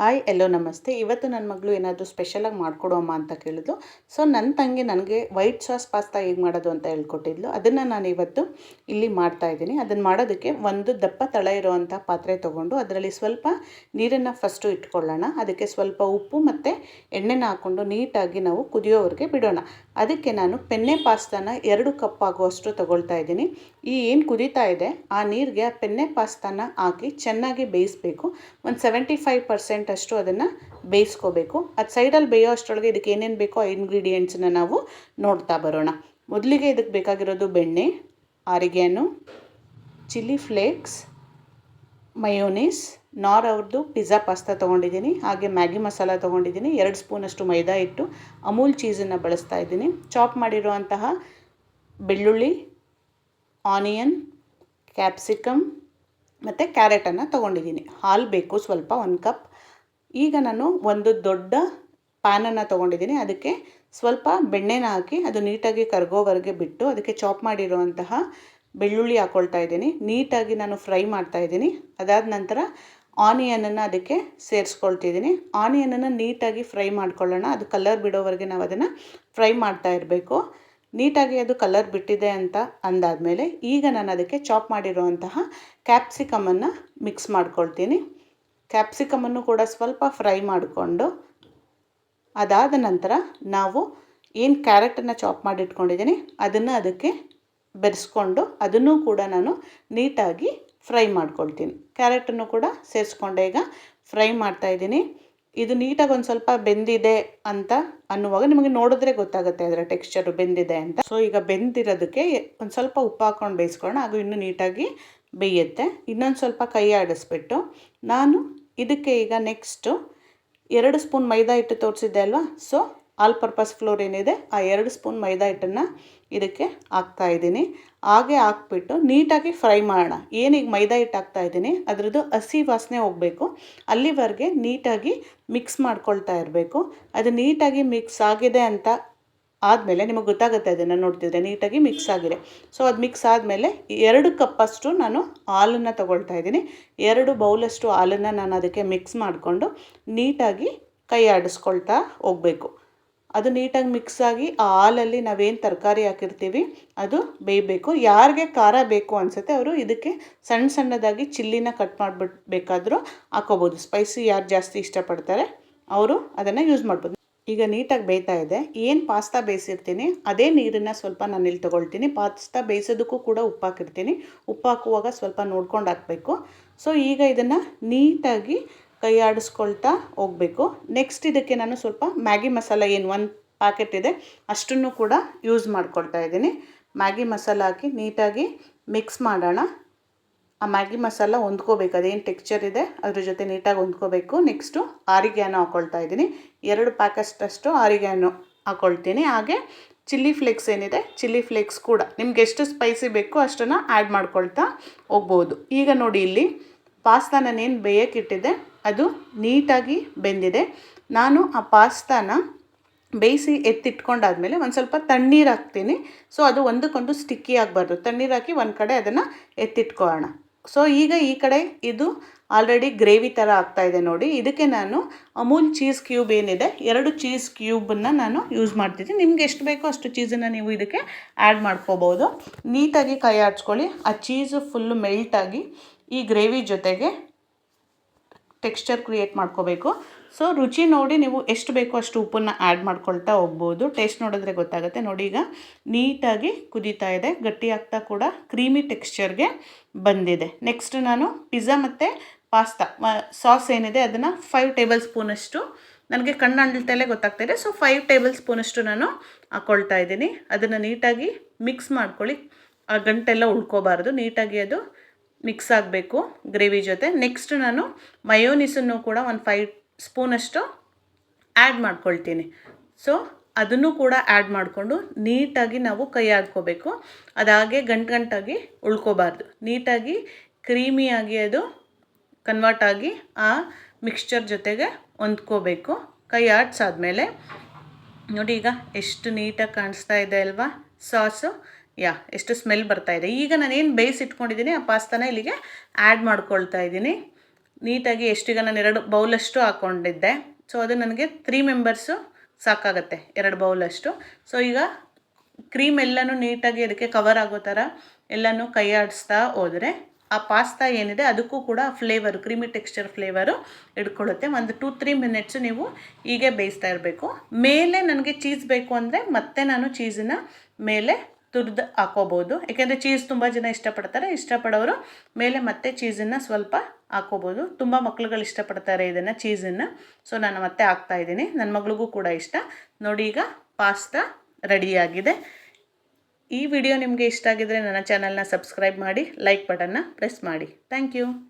Hi, ಎಲ್ಲೋ ನಮಸ್ತೆ. ಇವತ್ತು ನನ್ನ ಮಗಳು ಏನಾದರೂ ಸ್ಪೆಷಲಾಗಿ ಮಾಡಿಕೊಡು ಅಮ್ಮ ಅಂತ ಕೇಳಿದ್ಲು. ಸೊ ನನ್ನ ತಂಗಿ ನನಗೆ ವೈಟ್ ಸಾಸ್ ಪಾಸ್ತಾ ಹೇಗೆ ಮಾಡೋದು ಅಂತ ಹೇಳ್ಕೊಟ್ಟಿದ್ಲು. ಅದನ್ನು ನಾನು ಇವತ್ತು ಇಲ್ಲಿ ಮಾಡ್ತಾ ಇದ್ದೀನಿ. ಅದನ್ನು ಮಾಡೋದಕ್ಕೆ ಒಂದು ದಪ್ಪ ತಳ ಇರುವಂಥ ಪಾತ್ರೆ ತೊಗೊಂಡು ಅದರಲ್ಲಿ ಸ್ವಲ್ಪ ನೀರನ್ನು ಫಸ್ಟು ಇಟ್ಕೊಳ್ಳೋಣ. ಅದಕ್ಕೆ ಸ್ವಲ್ಪ ಉಪ್ಪು ಮತ್ತು ಎಣ್ಣೆನ ಹಾಕ್ಕೊಂಡು ನೀಟಾಗಿ ನಾವು ಕುದಿಯೋವರೆಗೆ ಬಿಡೋಣ. ಅದಕ್ಕೆ ನಾನು ಪೆನ್ನೆ ಪಾಸ್ತಾನ ಎರಡು ಕಪ್ ಆಗುವಷ್ಟು ತೊಗೊಳ್ತಾ ಇದ್ದೀನಿ. ಈ ಏನು ಕುದೀತಾ ಇದೆ, ಆ ನೀರಿಗೆ ಆ ಪೆನ್ನೆ ಪಾಸ್ತಾನ ಹಾಕಿ ಚೆನ್ನಾಗಿ ಬೇಯಿಸಬೇಕು. ಒಂದು ಸೆವೆಂಟಿ ಫೈವ್ ಪರ್ಸೆಂಟ್ ಅಷ್ಟು ಅದನ್ನು ಬೇಯಿಸ್ಕೋಬೇಕು. ಅದು ಸೈಡಲ್ಲಿ ಬೇಯೋ ಅಷ್ಟರೊಳಗೆ ಇದಕ್ಕೆ ಏನೇನು ಬೇಕೋ ಆ ಇಂಗ್ರೀಡಿಯೆಂಟ್ಸನ್ನ ನಾವು ನೋಡ್ತಾ ಬರೋಣ. ಮೊದಲಿಗೆ ಇದಕ್ಕೆ ಬೇಕಾಗಿರೋದು ಬೆಣ್ಣೆ ಆರಿಗ್ಯಾನು ಚಿಲ್ಲಿ ಫ್ಲೇಕ್ಸ್ ಮಯೋನೀಸ್ ನಾರ್ ಅವ್ರದ್ದು ಪಿಜ್ಜಾ ಪಾಸ್ತಾ ತೊಗೊಂಡಿದ್ದೀನಿ, ಹಾಗೆ ಮ್ಯಾಗಿ ಮಸಾಲ ತೊಗೊಂಡಿದ್ದೀನಿ, ಎರಡು ಸ್ಪೂನಷ್ಟು ಮೈದಾ ಇಟ್ಟು ಅಮೂಲ್ ಚೀಸನ್ನು ಬಳಸ್ತಾ ಇದ್ದೀನಿ. ಚಾಪ್ ಮಾಡಿರುವಂತಹ ಬೆಳ್ಳುಳ್ಳಿ ಆನಿಯನ್ ಕ್ಯಾಪ್ಸಿಕಮ್ ಮತ್ತು ಕ್ಯಾರೆಟನ್ನು ತೊಗೊಂಡಿದ್ದೀನಿ. ಹಾಲು ಬೇಕು ಸ್ವಲ್ಪ, ಒಂದು ಕಪ್ ಈಗ ನಾನು ಒಂದು ದೊಡ್ಡ ಪ್ಯಾನನ್ನು ತೊಗೊಂಡಿದ್ದೀನಿ. ಅದಕ್ಕೆ ಸ್ವಲ್ಪ ಬೆಣ್ಣೆನ ಹಾಕಿ ಅದು ನೀಟಾಗಿ ಕರ್ಗೋವರೆಗೆ ಬಿಟ್ಟು ಅದಕ್ಕೆ ಚಾಪ್ ಮಾಡಿರುವಂತಹ ಬೆಳ್ಳುಳ್ಳಿ ಹಾಕ್ಕೊಳ್ತಾ ಇದ್ದೀನಿ. ನೀಟಾಗಿ ನಾನು ಫ್ರೈ ಮಾಡ್ತಾ ಇದ್ದೀನಿ. ಅದಾದ ನಂತರ ಆನಿಯನನ್ನು ಅದಕ್ಕೆ ಸೇರಿಸ್ಕೊಳ್ತಿದ್ದೀನಿ. ಆನಿಯನನ್ನು ನೀಟಾಗಿ ಫ್ರೈ ಮಾಡ್ಕೊಳ್ಳೋಣ. ಅದು ಕಲರ್ ಬಿಡೋವರೆಗೆ ನಾವು ಅದನ್ನು ಫ್ರೈ ಮಾಡ್ತಾ ಇರಬೇಕು. ನೀಟಾಗಿ ಅದು ಕಲರ್ ಬಿಟ್ಟಿದೆ ಅಂತ ಅಂದಾದಮೇಲೆ ಈಗ ನಾನು ಅದಕ್ಕೆ ಚಾಪ್ ಮಾಡಿರುವಂತಹ ಕ್ಯಾಪ್ಸಿಕಮನ್ನು ಮಿಕ್ಸ್ ಮಾಡ್ಕೊಳ್ತೀನಿ. ಕ್ಯಾಪ್ಸಿಕಮನ್ನು ಕೂಡ ಸ್ವಲ್ಪ ಫ್ರೈ ಮಾಡಿಕೊಂಡು ಅದಾದ ನಂತರ ನಾವು ಏನು ಕ್ಯಾರೆಟನ್ನು ಚಾಪ್ ಮಾಡಿಟ್ಕೊಂಡಿದ್ದೀನಿ, ಅದನ್ನು ಅದಕ್ಕೆ ಬೆರೆಸ್ಕೊಂಡು ಅದನ್ನು ಕೂಡ ನಾನು ನೀಟಾಗಿ ಫ್ರೈ ಮಾಡ್ಕೊಳ್ತೀನಿ. ಕ್ಯಾರೆಟನ್ನು ಕೂಡ ಸೇರಿಸ್ಕೊಂಡೆ. ಈಗ ಫ್ರೈ ಮಾಡ್ತಾಯಿದ್ದೀನಿ ಇದು ನೀಟಾಗಿ ಒಂದು ಸ್ವಲ್ಪ ಬೆಂದಿದೆ ಅಂತ ಅನ್ನುವಾಗ ನಿಮಗೆ ನೋಡಿದ್ರೆ ಗೊತ್ತಾಗುತ್ತೆ ಅದರ ಟೆಕ್ಸ್ಚರು ಬೆಂದಿದೆ ಅಂತ. ಸೊ ಈಗ ಬೆಂದಿರೋದಕ್ಕೆ ಒಂದು ಸ್ವಲ್ಪ ಉಪ್ಪು ಹಾಕ್ಕೊಂಡು ಬೇಯಿಸ್ಕೊಳ್ಳೋಣ. ಹಾಗೂ ಇನ್ನೂ ನೀಟಾಗಿ ಬೇಯುತ್ತೆ. ಇನ್ನೊಂದು ಸ್ವಲ್ಪ ಕೈ ಆಡಿಸ್ಬಿಟ್ಟು ನಾನು ಇದಕ್ಕೆ ಈಗ ನೆಕ್ಸ್ಟು ಎರಡು ಸ್ಪೂನ್ ಮೈದಾ ಹಿಟ್ಟು ತೋರಿಸಿದ್ದೆ ಅಲ್ವಾ? ಸೊ ಆಲ್ ಪರ್ಪಸ್ ಫ್ಲೋರ್ ಏನಿದೆ? ಆ ಎರಡು ಸ್ಪೂನ್ ಮೈದಾ ಹಿಟ್ಟನ್ನು ಇದಕ್ಕೆ ಹಾಕ್ತಾ ಇದ್ದೀನಿ. ಹಾಗೆ ಹಾಕ್ಬಿಟ್ಟು ನೀಟಾಗಿ ಫ್ರೈ ಮಾಡೋಣ. ಏನೀಗ ಮೈದಾ ಹಿಟ್ಟು ಹಾಕ್ತಾ ಇದ್ದೀನಿ. ಅದರದ್ದು ಹಸಿ ವಾಸನೆ ಹೋಗಬೇಕು. ಅಲ್ಲಿವರೆಗೆ ನೀಟಾಗಿ ಮಿಕ್ಸ್ ಮಾಡ್ಕೊಳ್ತಾ ಇರಬೇಕು. ಅದು ನೀಟಾಗಿ ಮಿಕ್ಸ್ ಆಗಿದೆ ಅಂತ ಆದಮೇಲೆ ನಿಮಗೆ ಗೊತ್ತಾಗುತ್ತೆ ಅದನ್ನು ನೋಡ್ತಿದ್ರೆ ನೀಟಾಗಿ ಮಿಕ್ಸ್ ಆಗಿದೆ. ಸೊ ಅದು ಮಿಕ್ಸ್ ಆದಮೇಲೆ ಎರಡು ಕಪ್ಪಷ್ಟು ನಾನು ಹಾಲನ್ನು ತೊಗೊಳ್ತಾ ಇದ್ದೀನಿ. ಎರಡು ಬೌಲಷ್ಟು ಹಾಲನ್ನು ನಾನು ಅದಕ್ಕೆ ಮಿಕ್ಸ್ ಮಾಡಿಕೊಂಡು ನೀಟಾಗಿ ಕೈ ಆಡಿಸ್ಕೊಳ್ತಾ ಹೋಗಬೇಕು. ಅದು ನೀಟಾಗಿ ಮಿಕ್ಸ್ ಆಗಿ ಆ ಹಾಲಲ್ಲಿ ನಾವೇನು ತರಕಾರಿ ಹಾಕಿರ್ತೀವಿ, ಅದು ಬೇಯಬೇಕು. ಯಾರಿಗೆ ಖಾರ ಬೇಕು ಅನಿಸುತ್ತೆ ಅವರು ಇದಕ್ಕೆ ಸಣ್ಣ ಸಣ್ಣದಾಗಿ ಚಿಲ್ಲಿನ ಕಟ್ ಮಾಡಿಬಿಟ್ಟು ಹಾಕೋಬೋದು. ಸ್ಪೈಸಿ ಯಾರು ಜಾಸ್ತಿ ಇಷ್ಟಪಡ್ತಾರೆ, ಅವರು ಅದನ್ನು ಯೂಸ್ ಮಾಡ್ಬೋದು. ಈಗ ನೀಟಾಗಿ ಬೇಯ್ತಾ ಇದೆ. ಏನು ಪಾಸ್ತಾ ಬೇಯಿಸಿರ್ತೀನಿ, ಅದೇ ನೀರನ್ನು ಸ್ವಲ್ಪ ನಾನು ಇಲ್ಲಿ ತೊಗೊಳ್ತೀನಿ. ಪಾಸ್ತಾ ಬೇಯಿಸೋದಕ್ಕೂ ಕೂಡ ಉಪ್ಪು ಹಾಕಿರ್ತೀನಿ. ಉಪ್ಪು ಹಾಕುವಾಗ ಸ್ವಲ್ಪ ನೋಡ್ಕೊಂಡು ಹಾಕಬೇಕು. ಸೊ ಈಗ ಇದನ್ನು ನೀಟಾಗಿ ಕೈ ಆಡಿಸ್ಕೊಳ್ತಾ ಹೋಗಬೇಕು. ನೆಕ್ಸ್ಟ್ ಇದಕ್ಕೆ ನಾನು ಸ್ವಲ್ಪ ಮ್ಯಾಗಿ ಮಸಾಲ ಏನು ಒಂದು ಪ್ಯಾಕೆಟ್ ಇದೆ, ಅಷ್ಟನ್ನು ಕೂಡ ಯೂಸ್ ಮಾಡ್ಕೊಳ್ತಾ ಇದ್ದೀನಿ. ಮ್ಯಾಗಿ ಮಸಾಲ ಹಾಕಿ ನೀಟಾಗಿ ಮಿಕ್ಸ್ ಮಾಡೋಣ. ಆ ಮ್ಯಾಗಿ ಮಸಾಲ ಹೊಂದ್ಕೋಬೇಕು, ಅದೇನು ಟೆಕ್ಸ್ಚರ್ ಇದೆ ಅದ್ರ ಜೊತೆ ನೀಟಾಗಿ ಹೊಂದ್ಕೋಬೇಕು. ನೆಕ್ಸ್ಟು ಆರಿಗ್ಯಾನು ಹಾಕ್ಕೊಳ್ತಾ ಇದ್ದೀನಿ. ಎರಡು ಪ್ಯಾಕೆಟಷ್ಟು ಆರಿಗ್ಯಾನು ಹಾಕ್ಕೊಳ್ತೀನಿ ಹಾಗೆ ಚಿಲ್ಲಿ ಫ್ಲೇಕ್ಸ್ ಏನಿದೆ ಚಿಲ್ಲಿ ಫ್ಲೇಕ್ಸ್ ಕೂಡ ನಿಮ್ಗೆ ಎಷ್ಟು ಸ್ಪೈಸಿ ಬೇಕೋ ಅಷ್ಟನ್ನು ಆ್ಯಡ್ ಮಾಡ್ಕೊಳ್ತಾ ಹೋಗ್ಬೋದು. ಈಗ ನೋಡಿ ಇಲ್ಲಿ ಪಾಸ್ತಾ ನಾನೇನು ಬೇಯೋಕ್ಕಿಟ್ಟಿದ್ದೆ ಅದು ನೀಟಾಗಿ ಬೆಂದಿದೆ. ನಾನು ಆ ಪಾಸ್ತಾನ ಬೇಯಿಸಿ ಎತ್ತಿಟ್ಕೊಂಡಾದ್ಮೇಲೆ ಒಂದು ಸ್ವಲ್ಪ ತಣ್ಣೀರು ಹಾಕ್ತೀನಿ. ಸೊ ಅದು ಒಂದಕ್ಕೊಂದು ಸ್ಟಿಕ್ಕಿ ಆಗಬಾರ್ದು. ತಣ್ಣೀರು ಹಾಕಿ ಒಂದು ಕಡೆ ಅದನ್ನು ಎತ್ತಿಟ್ಕೊಳ್ಳೋಣ. ಸೊ ಈಗ ಈ ಕಡೆ ಇದು ಆಲ್ರೆಡಿ ಗ್ರೇವಿ ಥರ ಆಗ್ತಾಯಿದೆ ನೋಡಿ. ಇದಕ್ಕೆ ನಾನು ಅಮೂಲ್ ಚೀಸ್ ಕ್ಯೂಬ್ ಏನಿದೆ, ಎರಡು ಚೀಸ್ ಕ್ಯೂಬನ್ನು ನಾನು ಯೂಸ್ ಮಾಡ್ತಿದ್ದೀನಿ. ನಿಮ್ಗೆ ಎಷ್ಟು ಬೇಕೋ ಅಷ್ಟು ಚೀಸನ್ನು ನೀವು ಇದಕ್ಕೆ ಆ್ಯಡ್ ಮಾಡ್ಕೋಬೋದು. ನೀಟಾಗಿ ಕೈ ಆಡಿಸ್ಕೊಳ್ಳಿ. ಆ ಚೀಸು ಫುಲ್ಲು ಮೆಲ್ಟಾಗಿ ಈ ಗ್ರೇವಿ ಜೊತೆಗೆ ಟೆಕ್ಸ್ಚರ್ ಕ್ರಿಯೇಟ್ ಮಾಡ್ಕೋಬೇಕು. ಸೊ ರುಚಿ ನೋಡಿ ನೀವು ಎಷ್ಟು ಬೇಕೋ ಅಷ್ಟು ಉಪ್ಪನ್ನು ಆ್ಯಡ್ ಮಾಡ್ಕೊಳ್ತಾ ಹೋಗ್ಬೋದು. ಟೇಸ್ಟ್ ನೋಡಿದ್ರೆ ಗೊತ್ತಾಗುತ್ತೆ. ನೋಡಿ ಈಗ ನೀಟಾಗಿ ಕುದೀತಾ ಇದೆ. ಗಟ್ಟಿ ಆಗ್ತಾ ಕೂಡ ಕ್ರೀಮಿ ಟೆಕ್ಸ್ಚರ್ಗೆ ಬಂದಿದೆ. ನೆಕ್ಸ್ಟ್ ನಾನು ಪಿಜ್ಜಾ ಮತ್ತು ಪಾಸ್ತಾ ಸಾಸ್ ಏನಿದೆ ಅದನ್ನು ಫೈವ್ ಟೇಬಲ್ ಸ್ಪೂನಷ್ಟು ನನಗೆ ಕಣ್ಣು ಗೊತ್ತಾಗ್ತಾ ಇದೆ. ಸೊ ಫೈವ್ ಟೇಬಲ್ ಸ್ಪೂನಷ್ಟು ನಾನು ಹಾಕ್ಕೊಳ್ತಾ ಇದ್ದೀನಿ. ಅದನ್ನು ನೀಟಾಗಿ ಮಿಕ್ಸ್ ಮಾಡ್ಕೊಳ್ಳಿ. ಆ ಗಂಟೆಲ್ಲ ಉಳ್ಕೋಬಾರ್ದು. ನೀಟಾಗಿ ಅದು ಮಿಕ್ಸ್ ಆಗಬೇಕು ಗ್ರೇವಿ ಜೊತೆ. ನೆಕ್ಸ್ಟ್ ನಾನು ಮಯೋನಿಸನ್ನು ಕೂಡ ಒಂದು ಫೈವ್ ಸ್ಪೂನಷ್ಟು ಆ್ಯಡ್ ಮಾಡ್ಕೊಳ್ತೀನಿ. ಸೊ ಅದನ್ನು ಕೂಡ ಆ್ಯಡ್ ಮಾಡಿಕೊಂಡು ನೀಟಾಗಿ ನಾವು ಕೈ ಆಡ್ಕೋಬೇಕು ಅದಾಗೆ ಗಂಟು ಗಂಟಾಗಿ ಉಳ್ಕೋಬಾರ್ದು. ನೀಟಾಗಿ ಕ್ರೀಮಿಯಾಗಿ ಅದು ಕನ್ವರ್ಟ್ ಆಗಿ ಆ ಮಿಕ್ಸ್ಚರ್ ಜೊತೆಗೆ ಹೊಂದ್ಕೋಬೇಕು. ಕೈ ಆಡ್ಸಾದ್ಮೇಲೆ. ನೋಡಿ ಈಗ ಎಷ್ಟು ನೀಟಾಗಿ ಕಾಣಿಸ್ತಾ ಇದೆ ಅಲ್ವಾ? ಸಾಸು ಯಾ, ಎಷ್ಟು ಸ್ಮೆಲ್ ಬರ್ತಾ ಇದೆ. ಈಗ ನಾನೇನು ಬೇಯಿಸಿಟ್ಕೊಂಡಿದ್ದೀನಿ ಆ ಪಾಸ್ತಾನ ಇಲ್ಲಿಗೆ ಆ್ಯಡ್ ಮಾಡ್ಕೊಳ್ತಾ ಇದ್ದೀನಿ. ನೀಟಾಗಿ ಎಷ್ಟೀಗ ನಾನು ಎರಡು ಬೌಲಷ್ಟು ಹಾಕ್ಕೊಂಡಿದ್ದೆ ಸೊ ಅದು ನನಗೆ ತ್ರೀ ಮೆಂಬರ್ಸು ಸಾಕಾಗತ್ತೆ, ಎರಡು ಬೌಲಷ್ಟು ಸೊ ಈಗ ಕ್ರೀಮ್ ಎಲ್ಲನೂ ನೀಟಾಗಿ ಅದಕ್ಕೆ ಕವರ್ ಆಗೋ ಥರ ಎಲ್ಲನೂ ಕೈ ಆಡಿಸ್ತಾ ಹೋದರೆ ಆ ಪಾಸ್ತಾ ಏನಿದೆ, ಅದಕ್ಕೂ ಕೂಡ ಫ್ಲೇವರು ಕ್ರೀಮಿ ಟೆಕ್ಸ್ಚರ್ ಫ್ಲೇವರು ಹಿಡ್ಕೊಳ್ಳುತ್ತೆ ಒಂದು ಟೂ ತ್ರೀ ಮಿನಿಟ್ಸು ನೀವು ಹೀಗೆ ಬೇಯಿಸ್ತಾ ಇರಬೇಕು. ಮೇಲೆ ನನಗೆ ಚೀಸ್ ಬೇಕು ಅಂದರೆ ಮತ್ತೆ ನಾನು ಚೀಸನ್ನ ಮೇಲೆ ತುರ್ದು ಹಾಕೋಬೋದು. ಯಾಕೆಂದರೆ ಚೀಸ್ ತುಂಬ ಜನ ಇಷ್ಟಪಡ್ತಾರೆ. ಇಷ್ಟಪಡೋರು ಮೇಲೆ ಮತ್ತೆ ಚೀಸನ್ನು ಸ್ವಲ್ಪ ಹಾಕೋಬೋದು. ತುಂಬ ಮಕ್ಳುಗಳು ಇಷ್ಟಪಡ್ತಾರೆ ಇದನ್ನು ಚೀಸನ್ನು ಸೊ ನಾನು ಮತ್ತೆ ಹಾಕ್ತಾ ಇದ್ದೀನಿ. ನನ್ನ ಮಗಳಿಗೂ ಕೂಡ ಇಷ್ಟ. ನೋಡಿ ಈಗ ಪಾಸ್ತಾ ರೆಡಿಯಾಗಿದೆ ಈ ವಿಡಿಯೋ ನಿಮಗೆ ಇಷ್ಟ ಆಗಿದ್ರೆ ನನ್ನ ಚಾನಲ್ನ ಸಬ್ಸ್ಕ್ರೈಬ್ ಮಾಡಿ ಲೈಕ್ ಬಟನ್ನ ಪ್ರೆಸ್ ಮಾಡಿ. Thank you